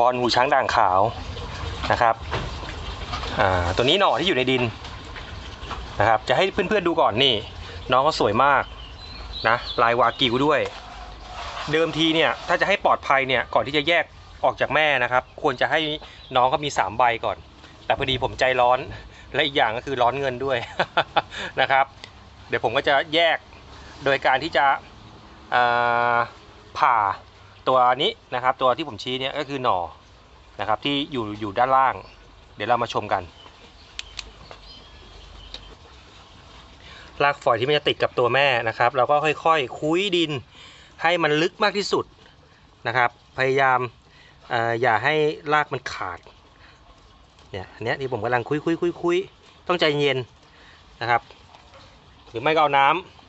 บอลหูช้างด่างขาวนะครับตัวนี้หน่อที่อยู่ในดินนะครับ จะให้เพื่อนๆดูก่อนนี่ น้องก็สวยมากนะลายวากิวด้วย เดิมทีเนี่ยถ้าจะให้ปลอดภัยเนี่ยก่อนที่จะแยกออกจากแม่นะครับ ควรจะให้น้องก็มี 3 ใบก่อน แต่พอดีผมใจร้อนและอีกอย่างก็คือร้อนเงินด้วยนะครับ เดี๋ยวผมก็จะแยกโดยการที่จะผ่า ตัวนี้นะครับตัวที่ผมชี้เนี่ยก็คือหน่อนะครับที่อยู่อยู่ด้านล่าง เดี๋ยวเรามาชมกันรากฝอยที่มันจะติดกับตัวแม่นะครับ เราก็ค่อยๆ คุ้ยดินให้มันลึกมากที่สุดนะครับ พยายามออย่าให้รากมันขาดเนี่ยอันเนี้ยที่ผมกำลังคุยคุยคุยคุยต้องใจเย็นนะครับ หรือไม่ก็เอาน้ำ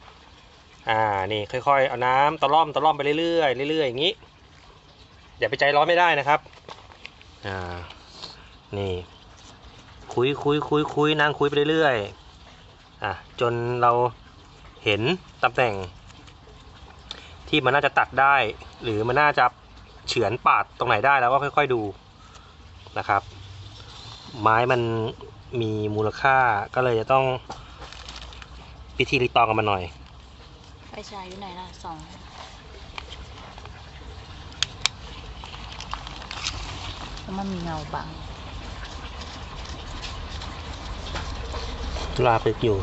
อ่านี่ค่อยๆ เอาน้ำตะล่อมตะล่อมไปเรื่อยๆเรื่อยๆอย่างนี้ อย่าไปใจร้อนไม่ได้นะครับอ่านี่คุยคุยคุยคุยนั่งคุยไปเรื่อยๆอะจนเราเห็นตำแหน่ง ที่มันน่าจะตัดได้ หรือมันน่าจะเฉือนปาดตรงไหนได้แล้วก็ค่อย ๆดูนะครับ ไม้มันมีมูลค่าก็เลยจะต้องพิธีรีตองกันมาหน่อย ไฟฉายอยู่ไหนล่ะสองแล้วมันมีเงาบังลากไปอยู่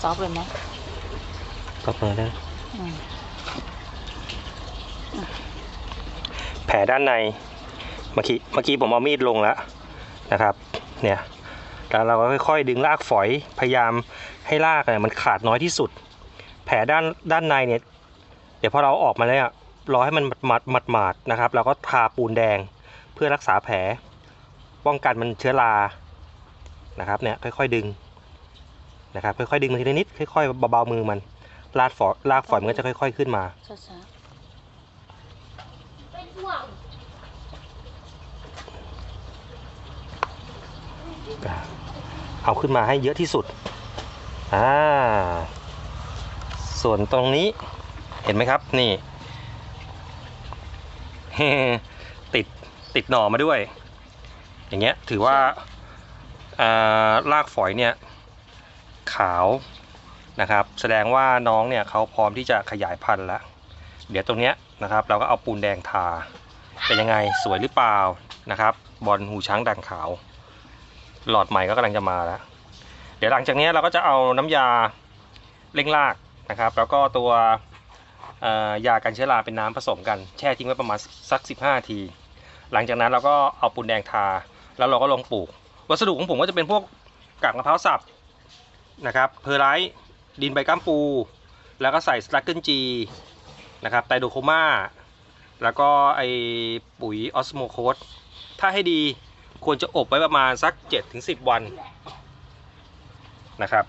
ซอฟต์เลยไหมก็มาได้อืมแผลด้านใน เมื่อกี้เมื่อกี้ผมเอามีดลงแล้วนะครับ เนี่ย แล้วเราก็ค่อยๆ ดึงรากฝอยพยายามให้รากเนี่ยมันขาดน้อยที่สุด แผลด้านด้านในเนี่ยเดี๋ยวพอเราออกมาแล้วอะรอให้มันหมาดหมาดหมาดนะครับเราก็ทาปูนแดงเพื่อรักษาแผล ป้องกันมันเชื้อรานะครับเนี่ยค่อยๆดึงนะครับค่อยๆดึงมันทีละนิดค่อยๆเบาๆมือมันลากฝอยลากฝอยมันก็จะค่อย ๆขึ้นมา ช้า เอาขึ้นมาให้เยอะที่สุดอ่าส่วนตรงนี้เห็นไหมครับนี่ติดติดหน่อมาด้วย อย่างเงี้ยถือว่าอ่ารากฝอยเนี่ยขาวนะครับ แสดงว่าน้องเนี่ยเขาพร้อมที่จะขยายพันธุ์แล้วเดี๋ยวตรงเนี้ยนะครับ เราก็เอาปูนแดงทาเป็นยังไงสวยหรือเปล่านะครับ บอลหูช้างด่างขาว หลอดใหม่ก็กำลังจะมาแล้ว เดี๋ยวหลังจากนี้เราก็จะเอาน้ำยาเร่งรากนะครับ แล้วก็ตัวยากันเชื้อราเป็นน้ำผสมกันแช่ทิ้งไว้ประมาณสัก 15นาที หลังจากนั้นเราก็เอาปูนแดงทา แล้วเราก็ลงปลูก วัสดุของผมก็จะเป็นพวกกากมะพร้าวสับนะครับเพอร์ไลท์ดินใบก้ามปู แล้วก็ใส่สลักเกิลจีนะครับไตโดโคมาแล้วก็ไอปุ๋ยออสโมโคสถ้าให้ดี ควรจะอบไว้ประมาณสัก 7-10 วันนะครับ